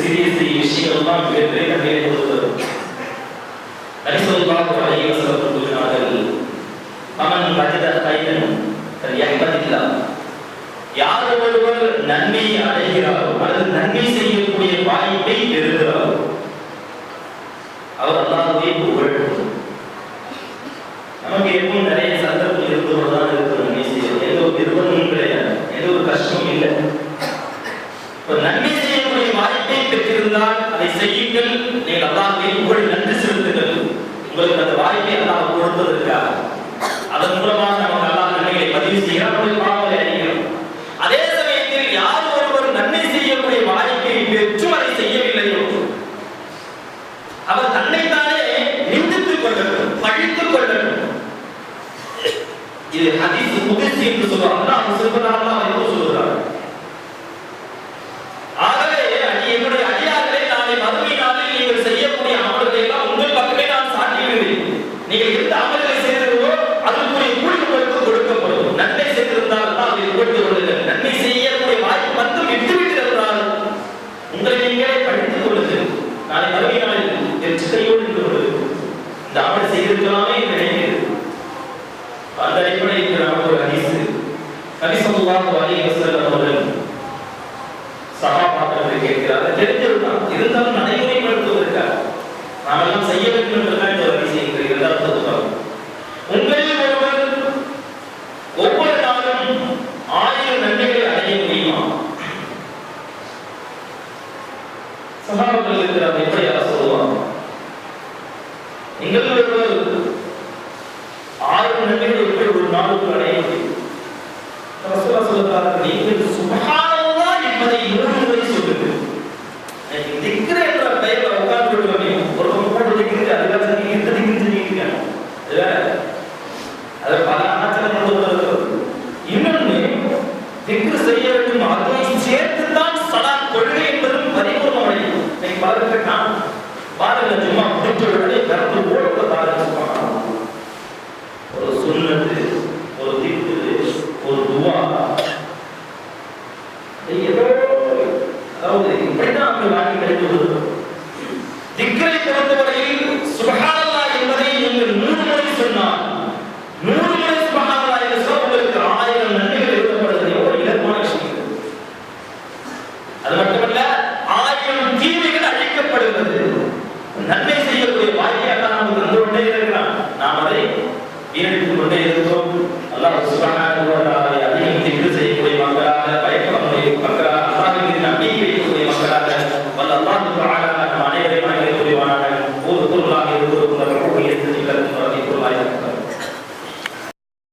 சிறிய சிறிய விஷயங்கள் தான் மிகப்பெரிய நன்மையை கூறினார்கள் அவன் கைதன் யார் ஒருவர் நன்மையை அடைகிறாரோ அல்லது நன்மை செய்யக்கூடிய வாய்ப்பை பெறுகிறாரோ அவர் அல்லாஹ்வை புகழட்டும் நமக்கு எப்பவும் நிறைய சந்தர்ப்பம் தான் நன்மை எந்த ஒரு கிடையாது. எந்த ஒரு கஷ்டமும் இல்லை. இப்ப நன்மை வாய்ப்பை அதை செய்யுங்கள். நீங்கள் அல்லாஹ்வை புகழ் நன்றி செலுத்துங்கள். உங்களுக்கு அந்த வாய்ப்பை அல்லாஹ் கொடுத்ததற்காக அதன் மூலமாக நமக்கு அல்லாஹ் நன்மைகளை பதிவு செய்கிறார் நம்முடைய பாவங்களை அறிகிறோம் அதே சமயத்தில் யார் ஒருவர் நன்மை செய்யக்கூடிய வாய்ப்பை பெற்றும் அதை செய்யவில்லையோ அவர் தன்னைத்தானே நிந்தித்துக் கொள்ளட்டும் பழித்துக் கொள்ளட்டும். இது ஹதீஸ் முகசி என்று சொல்றாங்க அல்லாஹ் சொல்வதால் அவர் சொல்கிறார் ஆகவே அடி என்னுடைய அடியார்களே நாளை மறுமை நாளில் நீங்கள் செய்யக்கூடிய அமல்களை எல்லாம் உங்கள் பக்கமே நான் சாட்டிவிடுவேன் நீங்கள் எந்த அமல்களை செய்தீர்களோ அதற்குரிய கூலி உங்களுக்கு கொடுக்கப்படும் நன்மை செய்திருந்தால் நன்மை செய்யக்கூடிய வாய்ப்பு மட்டும் விட்டுவிட்டு என்றால் உங்களை நீங்களே படித்துக் கொள்ளுங்கள். நாளை மறுமை நாளில் வெற்றி இருந்து இந்த செய்திருக்கலாமே என்று நினைக்கிறது அந்த அடிப்படையில் நாம் ஒரு ஹதீஸ். நபி அலைஹி வஸல்லம் அவர்கள் சகாபாக்கள் கேட்கிறார் இருந்தாலும் நடைமுறைப்படுத்துவதற்காக நாமெல்லாம் செய்ய வேண்டும் என்றுதான் இந்த ஒரு விஷயங்கள் இரண்டாவது உங்களில் ஒருவர் ஒவ்வொரு நாளும் ஆயிரம் நன்மைகளை அடைய முடியுமா சகாபத்தில் இருக்கிறார் எப்படி யார் சொல்லுவாங்க? எங்களில் ஆயிரம் நன்மைகளை எப்படி ஒரு நாளுக்கு அடைய முடியும்? ரசூலா சொல்லுகிறார்கள் நீங்கள் சுபஹானல்லாஹ் என்பதை நூறு முறை சொல்லுங்கள். என்ற பெயர்ல உட்கார்ந்து ஒரு பக்கம் திக்கிறது அதுக்காக சொல்லி எந்த திக்ரு அது பல ஆச்சரியம் இன்னொன்று திக்ரு செய்ய வேண்டும் அதை சேர்த்து இது ஏதோ